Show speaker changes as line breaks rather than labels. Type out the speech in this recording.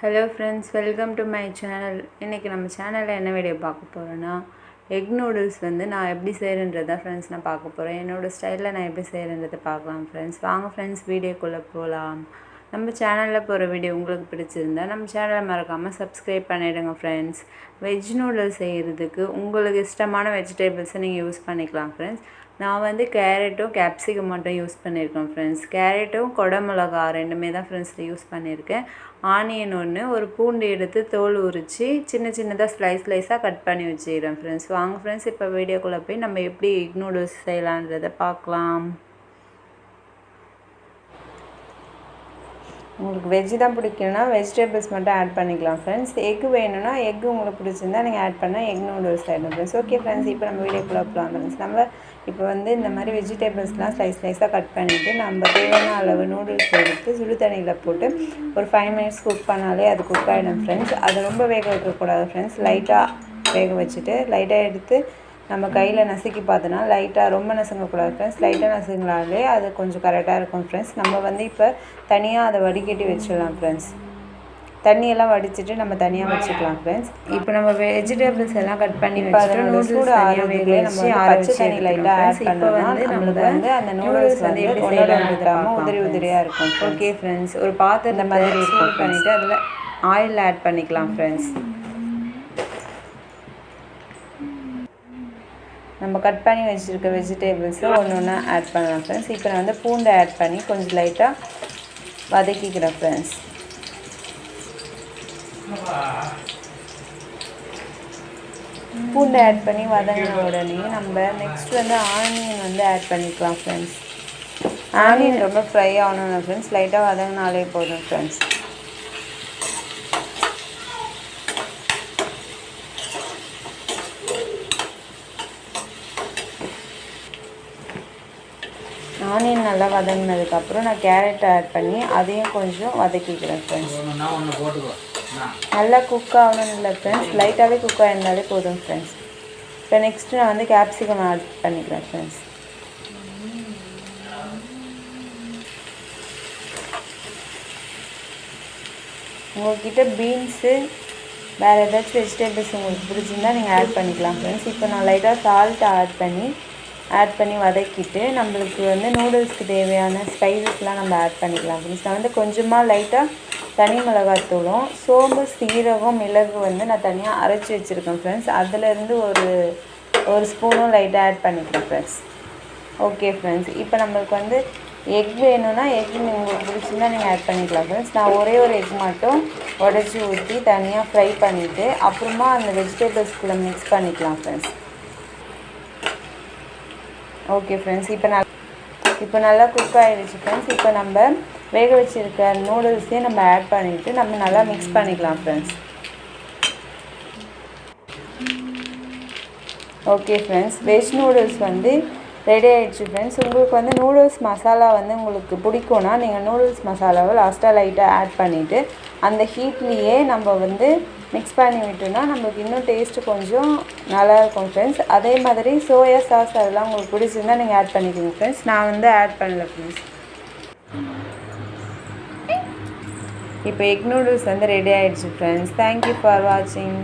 Hello friends welcome to my channel இன்றைக்கி நம்ம சேனலில் என்ன வீடியோ பார்க்க போகிறோன்னா எக் நூடுல்ஸ் வந்து நான் எப்படி செய்கிறேன்றதை ஃப்ரெண்ட்ஸ் நான் பார்க்க போகிறேன் என்னோடய ஸ்டைலில் நான் எப்படி செய்கிறேன்றதை பார்க்கலாம் ஃப்ரெண்ட்ஸ் வாங்க ஃப்ரெண்ட்ஸ் வீடியோக்குள்ளே போகலாம் நம்ம சேனலில் போகிற வீடியோ உங்களுக்கு பிடிச்சிருந்தா நம்ம சேனலை மறக்காமல் சப்ஸ்கிரைப் பண்ணிவிடுங்க ஃப்ரெண்ட்ஸ் வெஜ் நூடுல்ஸ் செய்கிறதுக்கு உங்களுக்கு இஷ்டமான வெஜிடபிள்ஸை நீங்கள் யூஸ் பண்ணிக்கலாம் ஃப்ரெண்ட்ஸ் நான் வந்து கேரட்டும் கேப்சிகம் மட்டும் யூஸ் பண்ணியிருக்கேன் ஃப்ரெண்ட்ஸ் கேரட்டும் கொடமிளகா ரெண்டுமே தான் ஃப்ரெண்ட்ஸ் யூஸ் பண்ணியிருக்கேன். ஆனியன் ஒன்று ஒரு பூண்டு எடுத்து தோல் உரித்து சின்ன சின்னதாக ஸ்லைஸ் ஸ்லைஸாக கட் பண்ணி வச்சுக்கிறேன் ஃப்ரெண்ட்ஸ் வாங்க ஃப்ரெண்ட்ஸ் இப்போ வீடியோக்குள்ளே போய் நம்ம எப்படி எக் நூடுல்ஸ் செய்யலான்றதை பார்க்கலாம். உங்களுக்கு வெஜ்ஜு தான் பிடிக்கும்னா வெஜிடபிள்ஸ் மட்டும் ஆட் பண்ணிக்கலாம் ஃப்ரெண்ட்ஸ் எக் வேணும்னா எக் உங்களுக்கு பிடிச்சிருந்தா நீங்கள் ஆட் பண்ணால் எக் நூடுல்ஸ் ஆகிடும் ஃப்ரெண்ட்ஸ் ஓகே ஃப்ரெண்ட்ஸ் இப்போ நம்ம வீடியோக்குள்ளே போகலாம் ஃப்ரெண்ட்ஸ் நம்ம இப்போ வந்து இந்த மாதிரி வெஜிடபிள்ஸ்லாம் ஸ்லைஸ் ஸ்லைஸாக கட் பண்ணிவிட்டு நம்ம தேவையான அளவு நூடுல்ஸ் எடுத்து சுடு தண்ணியில் போட்டு ஒரு ஃபைவ் மினிட்ஸ் குக் பண்ணாலே அது குக் ஆகிடும் ஃப்ரெண்ட்ஸ் அதை ரொம்ப வேக வைக்கக்கூடாது ஃப்ரெண்ட்ஸ் லைட்டாக வேக வச்சுட்டு லைட்டாக எடுத்து நம்ம கையில் நசுக்கி பார்த்தோன்னா லைட்டாக ரொம்ப நசுங்கக்கூடாது ஃப்ரெண்ட்ஸ் லைட்டாக நசுங்கினாலே அது கொஞ்சம் கரெக்டாக இருக்கும் ஃப்ரெண்ட்ஸ் நம்ம வந்து இப்போ தனியாக அதை வடிகட்டி வச்சிடலாம் ஃப்ரெண்ட்ஸ் தண்ணியெல்லாம் வடிச்சிட்டு நம்ம தனியாக வச்சுக்கலாம் ஃப்ரெண்ட்ஸ் இப்போ நம்ம வெஜிடபிள்ஸ் எல்லாம் கட் பண்ணி வச்சுட்டு நூடுல்ஸ் ஆரோக்கியங்களே நம்ம பச்சை தண்ணி லைட்டாக ஆட் பண்ணோம்னா நம்மளுக்கு வந்து அந்த நூடுல்ஸ் வந்து எப்படி செய்யலாம் உதிரி உதிரியாக இருக்கும் ஓகே ஃப்ரெண்ட்ஸ் ஒரு பாத்திரம் இந்த மாதிரி பண்ணிவிட்டு அதில் ஆயில் ஆட் பண்ணிக்கலாம் ஃப்ரெண்ட்ஸ் நம்ம கட் பண்ணி வச்சுருக்க வெஜிடேபிள்ஸு ஒன்று ஒன்றா ஆட் பண்ணலாம் ஃப்ரெண்ட்ஸ் இப்போ நான் வந்து பூண்டை ஆட் பண்ணி கொஞ்சம் லைட்டாக வதக்கிக்கிறேன் ஃப்ரெண்ட்ஸ் பூண்டை ஆட் பண்ணி வதங்கின உடனே நம்ம நெக்ஸ்ட் வந்து ஆனியன் வந்து ஆட் பண்ணிக்கலாம் ஃப்ரெண்ட்ஸ் ஆனியன் ரொம்ப ஃப்ரை ஆகணும் ஃப்ரெண்ட்ஸ் லைட்டாக வதங்கினாலே போதும் ஃப்ரெண்ட்ஸ் ஆனியன் நல்லா வதங்கினதுக்கப்புறம் நான் கேரட் ஆட் பண்ணி அதையும் கொஞ்சம் வதக்கிக்கிறேன் ஃப்ரெண்ட்ஸ் நல்லா குக் ஆகணும் இல்லை ஃப்ரெண்ட்ஸ் லைட்டாகவே குக் ஆகிருந்தாலே போதும் ஃப்ரெண்ட்ஸ் இப்போ நெக்ஸ்ட்டு நான் வந்து கேப்சிகம் ஆட் பண்ணிக்கிறேன் ஃப்ரெண்ட்ஸ் உங்கள்கிட்ட பீன்ஸு வேறு ஏதாச்சும் வெஜிடபிள்ஸ் உங்களுக்கு பிடிச்சிருந்தா நீங்கள் ஆட் பண்ணிக்கலாம் ஃப்ரெண்ட்ஸ் இப்போ நான் லைட்டாக சால்ட் ஆட் பண்ணி ஆட் பண்ணி வதக்கிட்டு நம்மளுக்கு வந்து நூடுல்ஸ்க்கு தேவையான ஸ்பைசஸ்லாம் நம்ம ஆட் பண்ணிக்கலாம். ஃப்ரெண்ட்ஸ் நான் வந்து கொஞ்சமாக லைட்டாக தனி மிளகாத்தூளும் சோம்பு சீரகம் மிளகு வந்து நான் தனியாக அரைச்சி வச்சுருக்கேன் ஃப்ரெண்ட்ஸ் அதிலேருந்து ஒரு ஒரு ஸ்பூனும் லைட்டாக ஆட் பண்ணிக்கிறேன் ஃப்ரெண்ட்ஸ் ஓகே ஃப்ரெண்ட்ஸ் இப்போ நம்மளுக்கு வந்து எக் வேணும்னா எக் உங்களுக்கு பிடிச்சிருந்தா நீங்கள் ஆட் பண்ணிக்கலாம் ஃப்ரெண்ட்ஸ் நான் ஒரே ஒரு எக் மட்டும் உடச்சி ஊற்றி தனியாக ஃப்ரை பண்ணிவிட்டு அப்புறமா அந்த வெஜிடபிள்ஸ்குள்ளே மிக்ஸ் பண்ணிக்கலாம் ஃப்ரெண்ட்ஸ் ஓகே ஃப்ரெண்ட்ஸ் இப்போ நான் இப்போ நல்லா குக் ஆகிடுச்சு ஃப்ரெண்ட்ஸ் இப்போ நம்ம வேக வச்சுருக்க நூடுல்ஸையும் நம்ம ஆட் பண்ணிவிட்டு நம்ம நல்லா மிக்ஸ் பண்ணிக்கலாம் friends okay friends veg noodles வந்து ரெடி ஆகிடுச்சு ஃப்ரெண்ட்ஸ் உங்களுக்கு வந்து நூடுல்ஸ் மசாலா வந்து உங்களுக்கு பிடிக்கும்னா நீங்கள் நூடுல்ஸ் மசாலாவை லாஸ்ட்டாக லைட்டாக ஆட் பண்ணிவிட்டு அந்த ஹீட்லேயே நம்ம வந்து மிக்ஸ் பண்ணி விட்டோம்னா நம்மளுக்கு இன்னும் டேஸ்ட்டு கொஞ்சம் நல்லாயிருக்கும் ஃப்ரெண்ட்ஸ் அதே மாதிரி சோயா சாஸ் அதெல்லாம் உங்களுக்கு பிடிச்சிருந்தா நீங்கள் ஆட் பண்ணிக்கோங்க ஃப்ரெண்ட்ஸ் நான் வந்து ஆட் பண்ணல ஃப்ரெண்ட்ஸ் இப்போ எக் நூடுல்ஸ் வந்து ரெடி ஆகிடுச்சு ஃப்ரெண்ட்ஸ் தேங்க்யூ ஃபார் வாட்சிங்